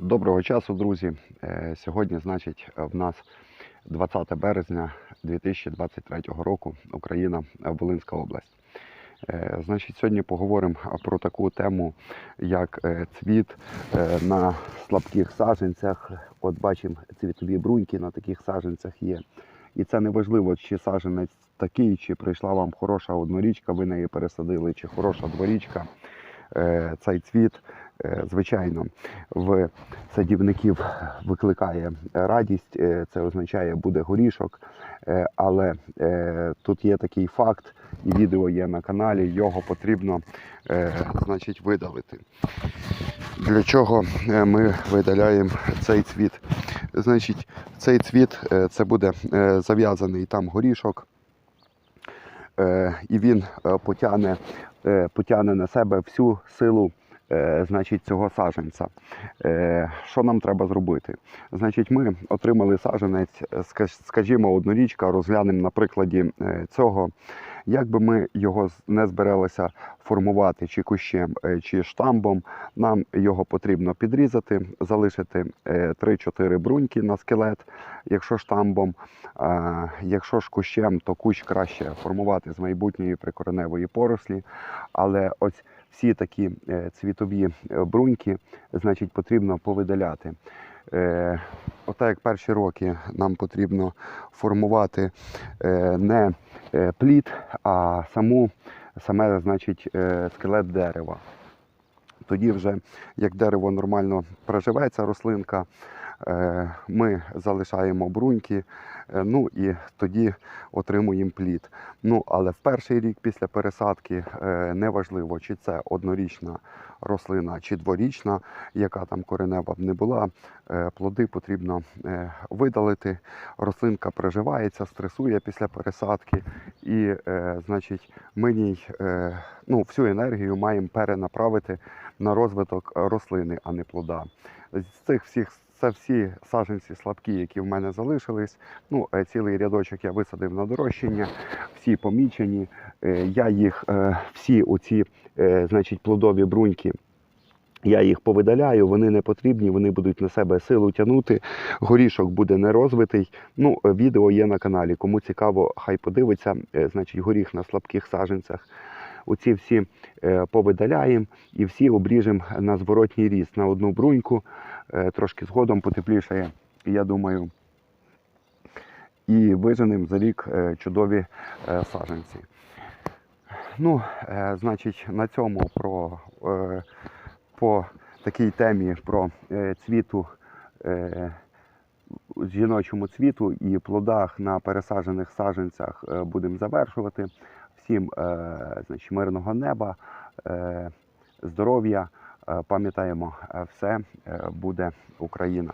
Доброго часу, друзі. Е, Сьогодні, значить, в нас 20 березня 2023 року, Україна, е, Волинська область. Е, Значить, сьогодні поговоримо про таку тему, як цвіт на слабких саженцях. От бачимо, цвітові бруньки на таких саженцях є. І це не важливо, чи саженець такий, чи прийшла вам хороша однорічка, ви неї пересадили, чи хороша дворічка. Цей цвіт, звичайно, в садівників викликає радість, е, це означає буде горішок. Е, Але е, тут є такий факт, і відео є на каналі, його потрібно е, значить, видалити. Для чого е, ми видаляємо цей цвіт? Значить, цей цвіт е, це буде е, зав'язаний там горішок, е, і він е, потягне, е, потягне на себе всю силу е, значить, цього саженця. Е, Що нам треба зробити? Значить, ми отримали саженець, е, ска- скажімо, однорічка, розглянемо на прикладі е, цього. Як би ми його не збиралися формувати чи кущем, е, чи штамбом, нам його потрібно підрізати, залишити е, 3-4 бруньки на скелет, якщо штамбом. Якщо ж кущем, то кущ краще формувати з майбутньої прикореневої порослі. Але ось всі такі е, цвітові е, бруньки, значить, потрібно повидаляти. Е, Отак як перші роки нам потрібно формувати не плід, а саму, саме значить, скелет дерева. Тоді вже, як дерево нормально проживеться, рослинка, ми залишаємо бруньки, ну і тоді отримуємо плід. Ну, але в перший рік після пересадки е, неважливо, чи це однорічна рослина, чи дворічна, яка там коренева б не була, е, плоди потрібно е, видалити. Рослинка приживається, стресує після пересадки, і, е, значить, ми е, ну, всю енергію маємо перенаправити на розвиток рослини, а не плода. З цих всіх це всі саджанці слабкі, які в мене залишились. Ну, е, цілий рядочок я висадив на дорощення, всі помічені. Е, Я їх е, всі оці, значить, плодові бруньки. Я їх повидаляю, вони не потрібні, вони будуть на себе силу тягнути. Горішок буде не розвитий. Ну, відео є на каналі. Кому цікаво, хай подивиться. Значить, горіх на слабких саджанцях. Оці всі повидаляємо і всі обріжемо на зворотній ріст на одну бруньку. Е, Трошки згодом потеплішає, я думаю. І виженемо за рік е, чудові е, саджанці. Ну, значить, на цьому про, по такій темі про цвіту, жіночому цвіту і плодах на пересаджених саджанцях е, будемо завершувати. Всім значить, мирного неба, здоров'я. Е, Пам'ятаємо, е, все е, буде Україна.